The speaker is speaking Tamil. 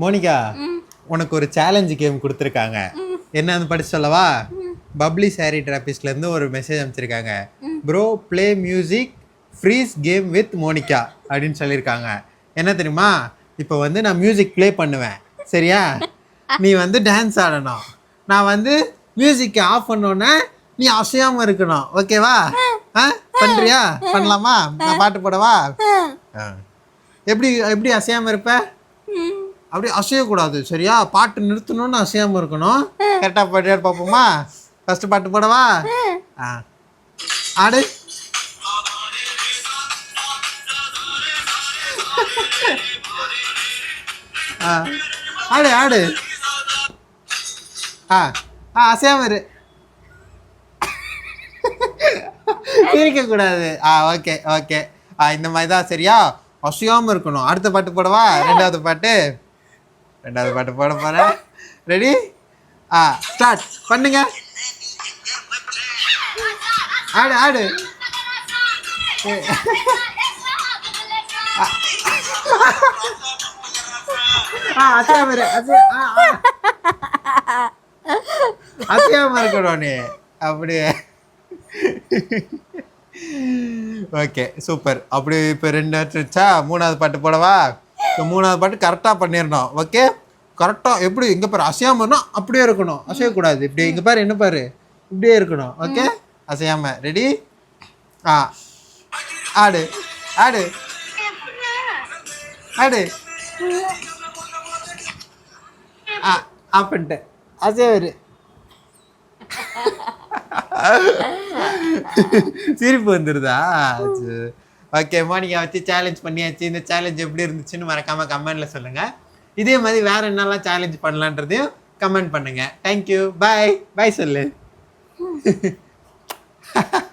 மோனிகா உனக்கு ஒரு சேலஞ்சு கேம் கொடுத்துருக்காங்க. என்னன்னு படிச்சு சொல்லவா? பப்ளி சாரி டிராபிஸ்ட்ல இருந்து ஒரு மெசேஜ் அமைச்சிருக்காங்க bro play music freeze game with Monica அப்படின்னு சொல்லியிருக்காங்க. என்ன தெரியுமா? இப்போ வந்து நான் மியூசிக் ப்ளே பண்ணுவேன். சரியா? நீ வந்து டான்ஸ் ஆடணும். நான் வந்து மியூசிக்கை ஆஃப் பண்ணோன்னே நீ அசையாம இருக்கணும். ஓகேவா ஆ? பண்றியா? பண்ணலாமா? நான் பாட்டு போடவா? ஆ. எப்படி எப்படி அசையாம இருப்ப? அப்படியே அசையக்கூடாது சரியா? பாட்டு நிறுத்தணும்னு அசையாம இருக்கணும். கரெக்டாக பாட்டு பார்ப்போமா? ஃபர்ஸ்ட் பாட்டு போடவா? ஆ. ஆடு. ஆ. ஆடு ஆடு. ஆ. ஆ அசையாம இரு. சிரிக்க ஆ ஓகே ஓகே. ஆ இந்த மாதிரி தான் சரியா? அசையாமல் இருக்கணும். அடுத்த பாட்டு போடவா? ரெண்டாவது பாட்டு. ரெண்டாவது பாட்டு போட போறேன். ரெடி ஆ ஸ்டார்ட் பண்ணுங்க. ஆடு ஆடு. ஆ அசையாம அசையாம இருக்கணும் நீ. அப்படியே. ஓகே சூப்பர் அப்படி இப்போ ரெண்டு நேரத்துச்சா மூணாவது பாட்டு போடவா? இப்போ மூணாவது பாட்டு கரெக்டாக பண்ணிடணும் ஓகே கரெக்டாக எப்படி? இங்கே பாரு அசையாம அப்படியே இருக்கணும். அசையக்கூடாது. இப்படி இங்கே பாரு என்ன பாரு? இப்படியே இருக்கணும். ஓகே அசையாம. ரெடி ஆ. ஆடு. ஆடு. ஆடு. ஆ ஆஃப் பண்ணிட்டேன். அசையாரு சிரிப்பு வந்துருதா? ஓகே நீங்கள் வச்சு சேலஞ்ச் பண்ணியாச்சு. இந்த சேலஞ்ச் எப்படி இருந்துச்சுன்னு மறக்காமல் கமெண்ட்டில் சொல்லுங்கள் இதே மாதிரி வேறு என்னெல்லாம் சேலஞ்ச் பண்ணலான்றதையும் கமெண்ட் பண்ணுங்கள் தேங்க்யூ பாய் பாய் சொல்லு.